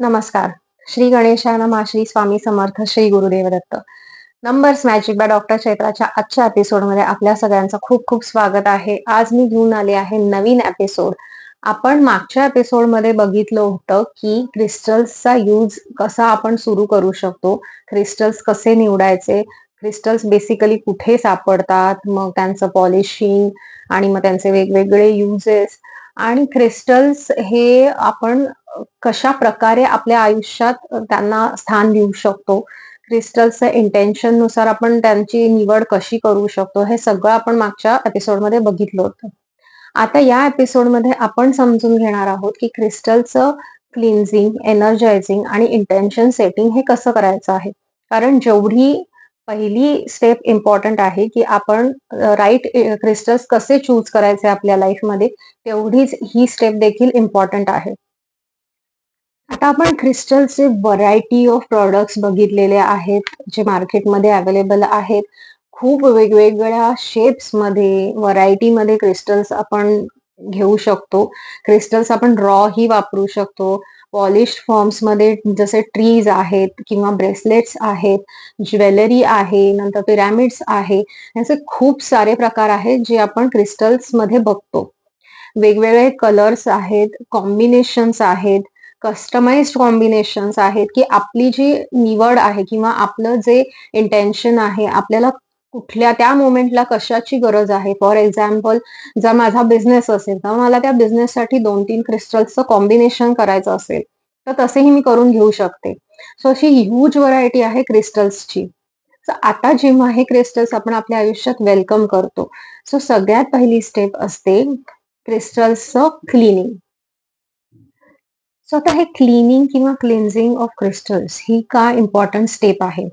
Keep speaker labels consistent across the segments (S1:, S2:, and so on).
S1: नमस्कार. श्री गणेशा नमा. Shri Swami Samarth. Shri Gurudev Datta numbers magic by doctor चैत्राच्या आजच्या एपिसोडमध्ये आपल्या सगळ्यांचं खूप खूप स्वागत आहे. आज मी घेऊन आले आहे नवीन एपिसोड आपण मागच्या एपिसोडमध्ये बघितलं होतं की क्रिस्टल्सचा यूज कसा आपण सुरू करू शकतो क्रिस्टल्स कसे निवडायचे क्रिस्टल्स बेसिकली कुठे सापडतात मग त्यांचं पॉलिशिंग आणि मग त्यांचे वेगवेगळे युजेस आणि क्रिस्टल्स हे आपण कशा प्रकारे आपल्या आयुष्यात त्यांना स्थान देऊ शकतो? क्रिस्टल्सच्या इंटेन्शननुसार आपण त्यांची निवड कशी करू शकतो? हे सगळं आपण मागच्या एपिसोडमध्ये बघितलं होतं. आता या एपिसोडमध्ये आपण समजून घेणार आहोत की क्रिस्टलचं क्लिन्झिंग एनर्जायझिंग आणि इंटेन्शन सेटिंग हे कसं करायचं आहे? कारण जेवढी पहिली स्टेप इम्पॉर्टंट आहे की आपण राईट क्रिस्टल्स कसे चूज करायचे आपल्या लाईफमध्ये तेवढीच ही स्टेप देखील इम्पॉर्टंट आहे. आता आपण क्रिस्टलचे व्हरायटी ऑफ प्रॉडक्ट्स बघितलेले आहेत जे मार्केटमध्ये अवेलेबल आहेत. खूप वेगवेगळ्या शेप्समध्ये व्हरायटीमध्ये क्रिस्टल्स आपण घेऊ शकतो. क्रिस्टल्स आपण रॉ ही वापरू शकतो. पॉलिश फॉर्म्समध्ये जसे ट्रीज आहेत किंवा ब्रेसलेट्स आहेत ज्वेलरी आहे नंतर पिरॅमिड्स आहे याचे खूप सारे प्रकार आहेत जे आपण क्रिस्टल्समध्ये बघतो. वेगवेगळे कलर्स आहेत कॉम्बिनेशन्स आहेत कस्टमाइज कॉम्बिनेशन्स आहेत की आपली जी निवड आहे किंवा आपलं जे इंटेन्शन आहे आपल्याला कुठल्या त्या मोमेंटला कशाची गरज आहे? फॉर एक्झाम्पल जर माझा बिझनेस असेल तर मला त्या बिझनेससाठी दोन तीन क्रिस्टल्सचं कॉम्बिनेशन करायचं असेल तर तसेही मी करून घेऊ शकते. सो अशी ह्यूज व्हरायटी आहे क्रिस्टल्सची आता जेव्हा हे क्रिस्टल्स आपण आपल्या आयुष्यात वेलकम करतो सो सगळ्यात पहिली स्टेप असते क्रिस्टल्सचं क्लिनिंग सो आता हे क्लिनिंग किंवा क्लिन्झिंग ऑफ क्रिस्टल्स ही का इम्पॉर्टंट स्टेप आहे?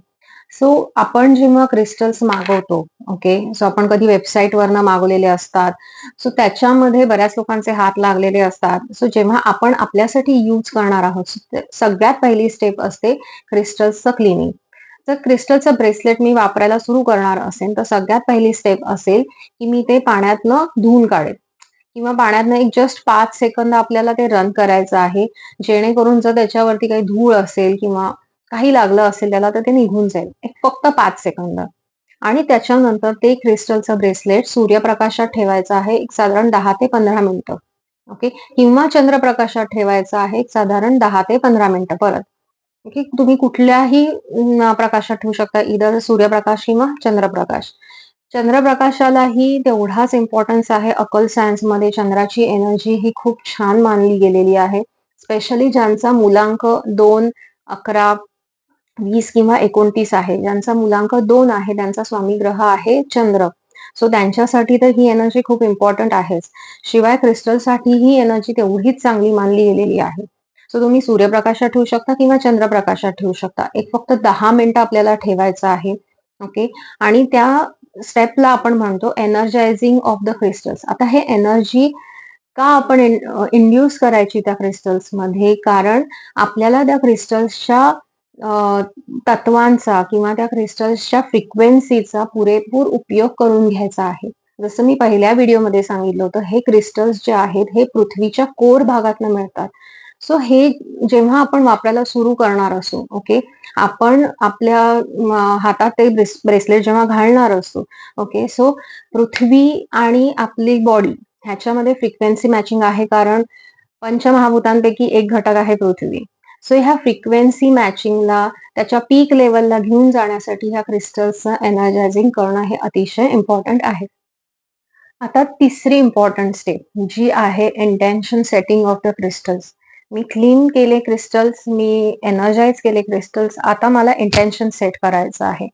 S1: सो आपण जेव्हा क्रिस्टल्स मागवतो ओके सो आपण कधी वेबसाईट वरनं मागवलेले असतात. सो त्याच्यामध्ये बऱ्याच लोकांचे हात लागलेले असतात. सो जेव्हा आपण आपल्यासाठी यूज करणार आहोत सगळ्यात पहिली स्टेप असते क्रिस्टल्सचं क्लिनिंग जर क्रिस्टलचं ब्रेसलेट मी वापरायला सुरू करणार असेल तर सगळ्यात पहिली स्टेप असेल की मी ते पाण्यातनं धुवून काढेल किंवा पाण्यातनं एक जस्ट पाच सेकंद आपल्याला ते रन करायचं आहे. जेणेकरून जर त्याच्यावरती काही धूळ असेल किंवा काही लागलं असेल त्याला तर ते निघून जाईल. एक फक्त पाच सेकंद आणि त्याच्यानंतर ते क्रिस्टलचं ब्रेसलेट सूर्यप्रकाशात ठेवायचं आहे एक साधारण दहा ते पंधरा मिनिटं. ओके किंवा चंद्रप्रकाशात ठेवायचं आहे एक साधारण दहा ते पंधरा मिनिटं परत. ओके तुम्ही कुठल्याही प्रकाशात ठेवू शकता इधर सूर्यप्रकाश किंवा चंद्रप्रकाश. चंद्रप्रकाशालाही तेवढाच इम्पॉर्टन्स आहे. अकल सायन्समध्ये चंद्राची एनर्जी ही खूप छान मानली गेलेली आहे. स्पेशली ज्यांचा मुलांक दोन अकरा वीस किंवा एकोणतीस आहे. ज्यांचा मुलांक दोन आहे त्यांचा स्वामी ग्रह आहे चंद्र. सो त्यांच्यासाठी तर ही एनर्जी खूप इम्पॉर्टंट आहेच. शिवाय क्रिस्टलसाठी ही एनर्जी तेवढीच चांगली मानली गेलेली आहे. सो तुम्ही सूर्यप्रकाशात ठेवू शकता किंवा चंद्रप्रकाशात ठेवू शकता. एक फक्त दहा मिनिटं आपल्याला ठेवायचं आहे. ओके आणि त्या स्टेपला आपण म्हणतो एनर्जायझिंग ऑफ द क्रिस्टल्स आता हे एनर्जी का आपण इंड्यूस करायची त्या क्रिस्टल्समध्ये कारण आपल्याला त्या क्रिस्टल्सच्या तत्वांचा किंवा त्या क्रिस्टल्सच्या फ्रिक्वेन्सीचा पुरेपूर उपयोग करून घ्यायचा आहे. जसं मी पहिल्या व्हिडिओमध्ये सांगितलं होतं हे क्रिस्टल्स जे आहेत हे पृथ्वीच्या कोर भागातनं मिळतात. सो हे जेव्हा आपण वापरायला सुरू करणार असो ओके आपण आपल्या हातात ते ब्रेसलेट जेव्हा घालणार असतो ओके सो पृथ्वी आणि आपली बॉडी ह्याच्यामध्ये फ्रिक्वेन्सी मॅचिंग आहे कारण पंचमहाभूतांपैकी एक घटक आहे पृथ्वी. सो ह्या फ्रिक्वेन्सी मॅचिंगला त्याच्या पीक लेवलला घेऊन जाण्यासाठी ह्या क्रिस्टल्सचं एनर्जायझिंग करणं हे अतिशय इम्पॉर्टंट आहे. आता तिसरी इम्पॉर्टंट स्टेप जी आहे intention setting of the crystals me clean केले क्रिस्टल्स मी एनर्जाइज केले क्रिस्टल्स आता मला इंटेन्शन सेट करायचं आहे.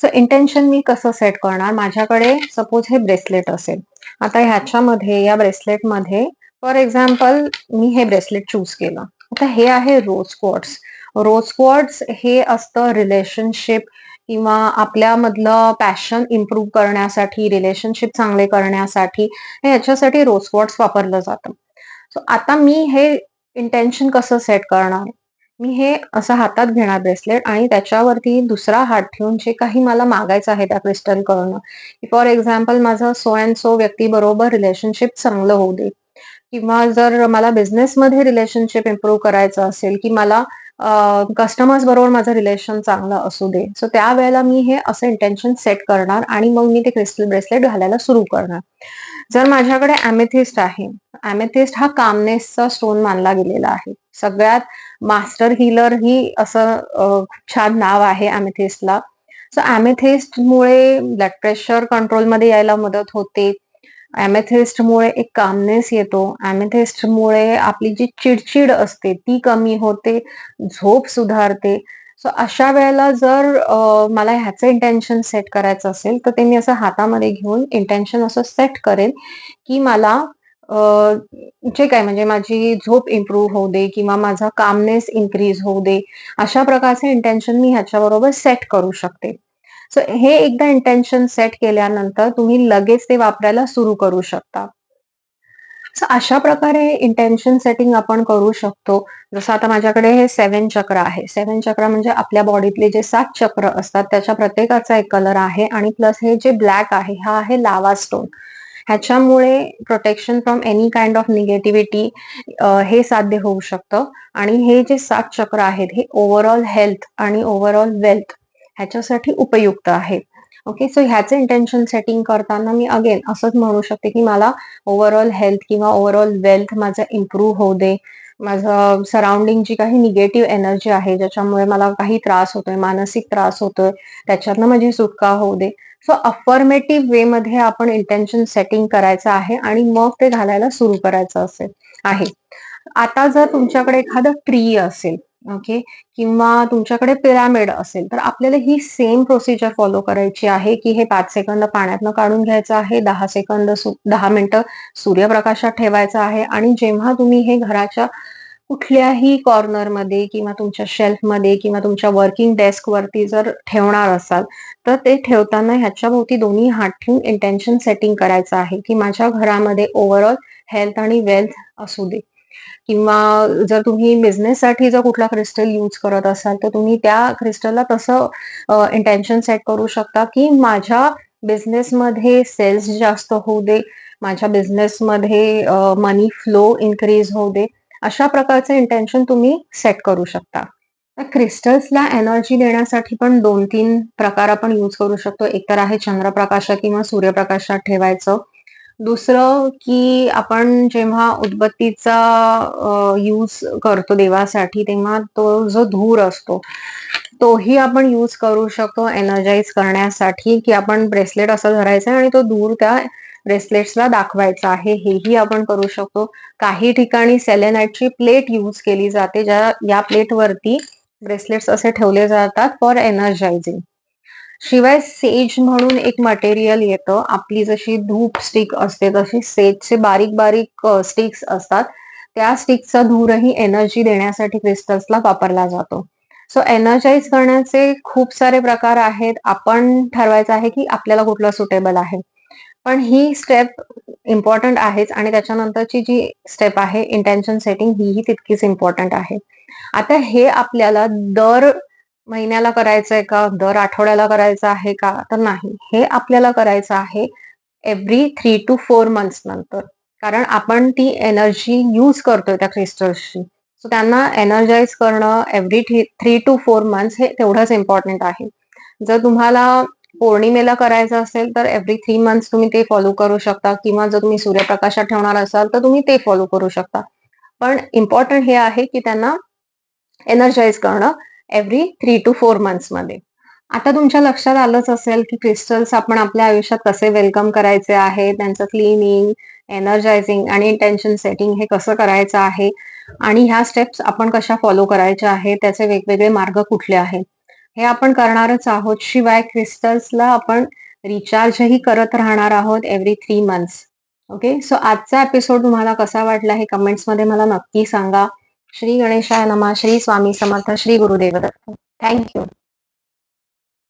S1: सो इंटेन्शन मी कसं सेट करणार? माझ्याकडे सपोज हे ब्रेसलेट असेल. आता ह्याच्यामध्ये या ब्रेसलेटमध्ये फॉर एक्झाम्पल मी हे ब्रेसलेट चूज केलं. आता हे आहे रोज स्क्वॉट्स रोज स्क्वॉट्स हे असतं रिलेशनशिप किंवा आपल्यामधलं पॅशन इम्प्रूव्ह करण्यासाठी रिलेशनशिप चांगले करण्यासाठी हे याच्यासाठी रोज स्क्वॉट्स वापरलं जातं. सो आता मी हे इंटेन्शन कसं सेट करणार? मी हे असं हातात घेणार ब्रेसलेट आणि त्याच्यावरती दुसरा हात ठेवून जे काही मला मागायचं आहे त्या क्रिस्टल करणं फॉर एक्झाम्पल माझं सो अँड सो व्यक्ती बरोबर रिलेशनशिप चांगलं होऊ दे. किंवा जर मला बिझनेसमध्ये रिलेशनशिप इम्प्रूव्ह करायचं असेल की मला कस्टमर्स बरोबर माझं रिलेशन चांगलं असू दे सो त्यावेळेला मी हे असं इंटेन्शन सेट करणार आणि मग मी ते क्रिस्टल ब्रेसलेट घालायला सुरू करणार. जर माझ्याकडे अमेथिस्ट आहे अमेथिस्ट हा कामनेसचा स्टोन मानला गेलेला आहे. सगळ्यात मास्टर हिलर ही असं छान नाव आहे अमेथिस्टला सो अमेथिस्टमुळे ब्लड प्रेशर कंट्रोलमध्ये यायला मदत होते. ॲमेथेस्टमुळे एक कामनेस येतो. ॲमेथेस्टमुळे आपली जी चिडचिड असते ती कमी होते झोप सुधारते. सो अशा वेळेला जर मला ह्याचं इंटेन्शन सेट करायचं असेल तर ते मी असं हातामध्ये घेऊन इंटेन्शन असं सेट करेन की मला जे काय म्हणजे माझी झोप इम्प्रूव्ह होऊ दे किंवा माझा कामनेस इन्क्रीज होऊ दे अशा प्रकारचे इंटेन्शन मी ह्याच्याबरोबर सेट करू शकते. सो हे एकदा इंटेन्शन सेट केल्यानंतर तुम्ही लगेच ते वापरायला सुरू करू शकता. सो अशा प्रकारे इंटेन्शन सेटिंग आपण करू शकतो. जसं आता माझ्याकडे हे सेवन चक्र आहे. सेवन चक्र म्हणजे आपल्या बॉडीतले जे सात चक्र असतात त्याच्या प्रत्येकाचा एक कलर आहे आणि प्लस हे जे ब्लॅक आहे हा आहे लावा स्टोन ह्याच्यामुळे protection from any kind of negativity हे साध्य होऊ शकतं. आणि हे जे सात चक्र आहेत हे ओव्हरऑल हेल्थ आणि ओव्हरऑल वेल्थ ह्याच्यासाठी उपयुक्त आहे. ओके सो ह्याचं इंटेन्शन सेटिंग करताना मी अगेन असंच म्हणू शकते की मला ओव्हरऑल हेल्थ किंवा ओव्हरऑल वेल्थ माझं इम्प्रूव्ह होऊ दे. माझं सराउंडिंग जी काही निगेटिव्ह एनर्जी आहे ज्याच्यामुळे मला काही त्रास होतोय मानसिक त्रास होतोय त्याच्यातनं माझी सुटका होऊ दे. सो अफर्मेटिव्ह वे मध्ये आपण इंटेन्शन सेटिंग करायचं आहे आणि मग ते घालायला सुरू करायचं असेल. आहे. आता जर तुमच्याकडे एखादं ट्री असेल ओके किंवा तुमच्याकडे पिरामिड असेल तर आपल्याला ही सेम प्रोसिजर फॉलो करायची आहे की हे पाच सेकंद पाण्यातनं काढून घ्यायचं आहे दहा सेकंद दहा मिनिटं सूर्यप्रकाशात ठेवायचं आहे आणि जेव्हा तुम्ही हे घराच्या कुठल्याही कॉर्नरमध्ये किंवा तुमच्या शेल्फमध्ये किंवा तुमच्या वर्किंग डेस्क वरती जर ठेवणार असाल तर ते ठेवताना ह्याच्या भोवती दोन्ही हात ठेवून इंटेन्शन सेटिंग करायचं आहे की माझ्या घरामध्ये ओव्हरऑल हेल्थ आणि वेल्थ असू दे. किंवा जर तुम्ही बिझनेससाठी जर कुठला क्रिस्टल यूज करत असाल तर तुम्ही त्या क्रिस्टलला तसं इंटेन्शन सेट करू शकता की माझ्या बिझनेसमध्ये सेल्स जास्त होऊ दे माझ्या बिझनेसमध्ये मनी फ्लो इन्क्रीज होऊ दे अशा प्रकारचे इंटेन्शन तुम्ही सेट करू शकता. क्रिस्टल्सला एनर्जी देण्यासाठी पण दोन तीन प्रकार आपण यूज करू शकतो. एक तर आहे चंद्रप्रकाशात किंवा सूर्यप्रकाशात ठेवायचं. दुसरं की आपण जेव्हा उदबत्तीचा यूज करतो देवासाठी तेव्हा तो जो धूर असतो तोही आपण यूज करू शकतो एनर्जाइज करण्यासाठी की आपण ब्रेसलेट असं धरायचं आणि तो दूर त्या ब्रेसलेट्सला दाखवायचा आहे. हेही आपण करू शकतो. काही ठिकाणी सेलेनाईटची प्लेट यूज केली जाते ज्या या प्लेटवरती ब्रेसलेट्स असे ठेवले जातात फॉर एनर्जायझिंग शिवाय सेज म्हणून एक मटेरियल येतं. आपली जशी धूप स्टिक असते तशी सेजचे बारीक बारीक स्टिक्स असतात. त्या स्टिकचा धूरही एनर्जी देण्यासाठी क्रिस्टल्सला वापरला जातो. सो एनर्जाइज करण्याचे खूप सारे प्रकार आहेत. आपण ठरवायचं आहे की आपल्याला कुठलं सुटेबल आहे. पण ही स्टेप इम्पॉर्टंट आहेच आणि त्याच्यानंतरची जी स्टेप आहे इंटेन्शन सेटिंग ही तितकीच इम्पॉर्टंट आहे. आता हे आपल्याला दर महिन्याला करायचंय का? दर आठवड्याला करायचं आहे का? तर नाही. हे आपल्याला करायचं आहे every three to four months नंतर. कारण आपण ती एनर्जी यूज करतोय त्या क्रिस्टल्सची सो त्यांना एनर्जाइज करणं every three to four months हे तेवढंच इम्पॉर्टंट आहे. जर तुम्हाला पौर्णिमेला करायचं असेल तर एव्हरी थ्री मंथ्स तुम्ही ते फॉलो करू शकता. किंवा जर तुम्ही सूर्यप्रकाशात ठेवणार असाल तर तुम्ही ते फॉलो करू शकता. पण इम्पॉर्टंट हे आहे की त्यांना एनर्जाइज करणं एव्हरी थ्री टू फोरमध्ये. आता तुमच्या लक्षात आलंच असेल की क्रिस्टल्स आपण आपल्या आयुष्यात कसे वेलकम करायचे आहे त्यांचं क्लिनिंग एनर्जायझिंग आणि इंटेन्शन सेटिंग हे कसं करायचं आहे आणि ह्या स्टेप्स आपण कशा फॉलो करायच्या आहेत त्याचे वेगवेगळे मार्ग कुठले आहेत? हे आपण करणारच आहोत. शिवाय क्रिस्टल्सला आपण रिचार्जही करत राहणार आहोत every three months okay so आजचा एपिसोड तुम्हाला कसा वाटला हे कमेंट्समध्ये मला नक्की सांगा. श्री गणेशाय नमा श्री स्वामी समर्थ श्री गुरुदेव दत्त थँक्यू